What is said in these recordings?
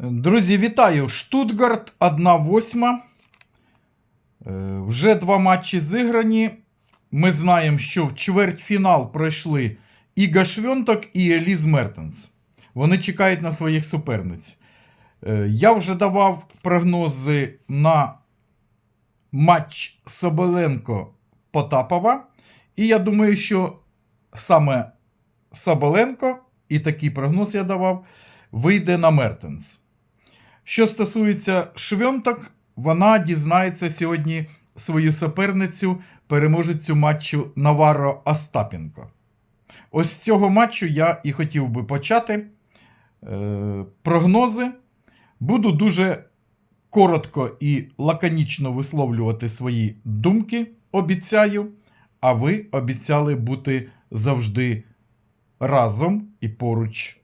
Друзі, вітаю! Штутгарт 1-8. Е, Вже два матчі зіграні. Ми знаємо, що в чвертьфінал пройшли Іга Швьонток і Еліз Мертенс. Вони чекають на своїх суперниць. Е, Я вже давав прогнози на матч Соболенко-Потапова. І я думаю, що саме Соболенко, і такий прогноз я давав, вийде на Мертенс. Що стосується швьонток, вона дізнається сьогодні свою суперницю, переможецю матчу Наварро Остапенко. Ось з цього матчу я і хотів би почати. Е, прогнози. Буду дуже коротко і лаконічно висловлювати свої думки, обіцяю. А ви обіцяли бути завжди разом і поруч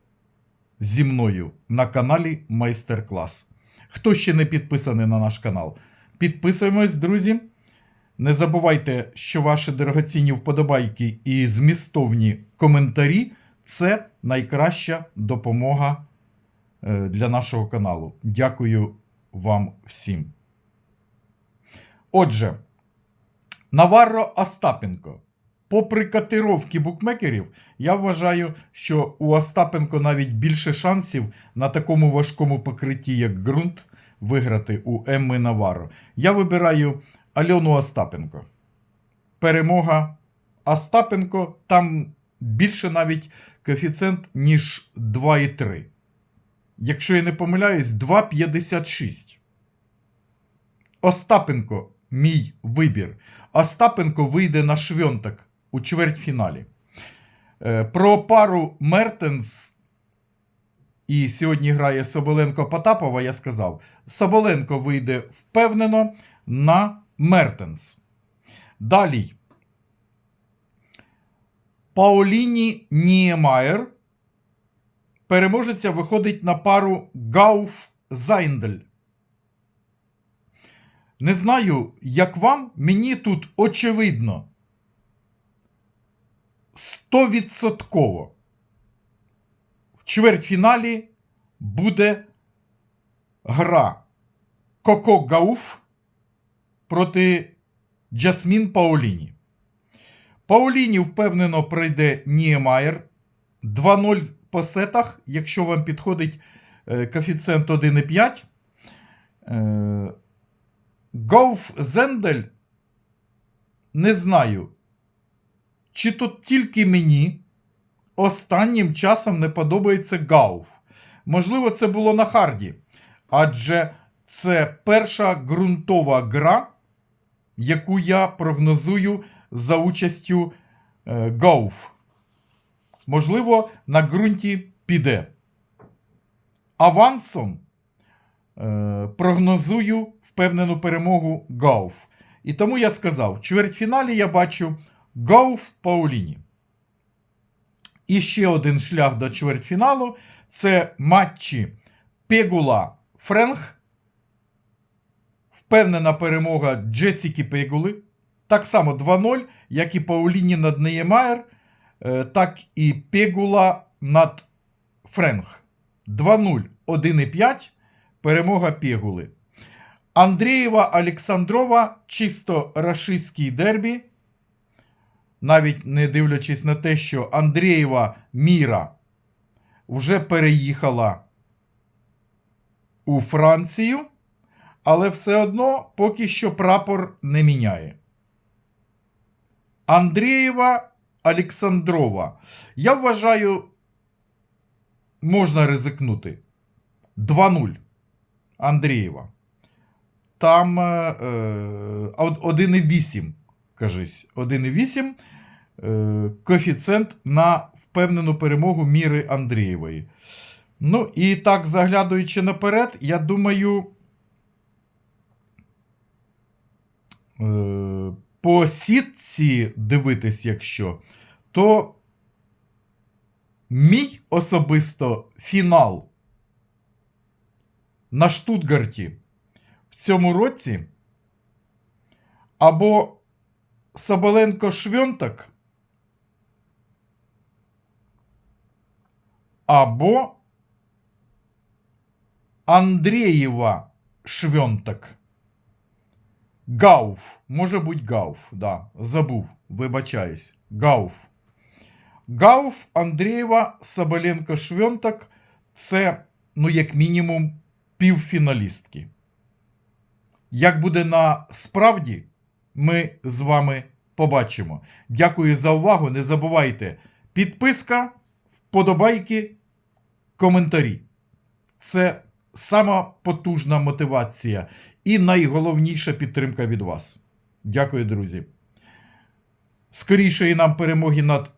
зі мною на каналі Майстер-клас. Хто ще не підписаний на наш канал, підписуємось, друзі. Не забувайте, що ваші дорогоцінні вподобайки і змістовні коментарі це найкраща допомога е, для нашого каналу. Дякую вам всім. Отже, Наварро Остапенко. Попри котировки букмекерів, я вважаю, що у Остапенко навіть більше шансів на такому важкому покритті, як ґрунт, виграти у Емми Наваро. Я вибираю Альону Остапенко. Перемога Остапенко там більше навіть коефіцієнт, ніж 2,3. Якщо я не помиляюсь, 2,56. Остапенко мій вибір. Остапенко вийде на швьонтак у чвертьфіналі. Е, Про пару Мертенс і сьогодні грає Соболенко Потапова, я сказав. Соболенко вийде впевнено на Мертенс. Далі. Паоліні Ніємаєр. Переможеця виходить на пару Гауф Зайндель. Не знаю, як вам, мені тут очевидно. Стовідсотково. В чвертьфіналі буде гра Коко Гауф проти Джасмін Паоліні. Паоліні впевнено пройде Ніємаєр 2-0 по сетах, якщо вам підходить е, коефіцієнт 1,5. Е, Гоуф Зендель не знаю, чи тут тільки мені останнім часом не подобається Гауф. Можливо, це було на харді. Адже це перша ґрунтова гра, яку я прогнозую за участю е, Гауф. Можливо, на ґрунті піде. Авансом е, прогнозую впевнену перемогу Гауф. І тому я сказав: в чвертьфіналі я бачу Гауф Пауліні. І ще один шлях до чвертьфіналу це матчі Пегула Френг. Впевнена перемога Джесіки Пегули. Так само 2-0, як і Пауліні над Неємаєр, е, так і Пегула над Френг. 2-0, 1,5. Перемога Пегули. Андрієва Олександрова чисто рашистський дербі. Навіть не дивлячись на те, що Андрієва Міра вже переїхала у Францію, але все одно поки що прапор не міняє. Андрієва Олександрова. Я вважаю, можна ризикнути. 2-0. Андрієва. Там е, 1,8, кажись, 1,8 е, коефіцієнт на впевнену перемогу Міри Андрієвої. Ну, і так, заглядаючи наперед, я думаю. Е, по сітці дивитись, якщо, то мій особисто фінал на Штутгарті в цьому році або Соболенко Швьонтак, або Андрієва Швьонтак. Гауф. Може бути Гауф, да, забув, вибачаюсь. Гауф. Гауф, Андрієва, Соболенко Швьонтак це, ну, як мінімум, півфіналістки. Як буде на справді, ми з вами побачимо. Дякую за увагу. Не забувайте підписка, вподобайки, коментарі. Це сама потужна мотивація і найголовніша підтримка від вас. Дякую, друзі. Скорішої нам перемоги над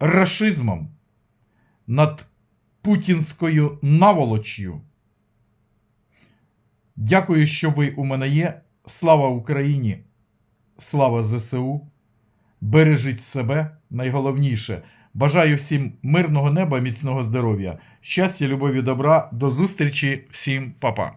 рашизмом, над путінською наволоч'ю. Дякую, що ви у мене є. Слава Україні! Слава ЗСУ! Бережіть себе найголовніше. Бажаю всім мирного неба, міцного здоров'я, щастя, любові, добра. До зустрічі, всім па-па.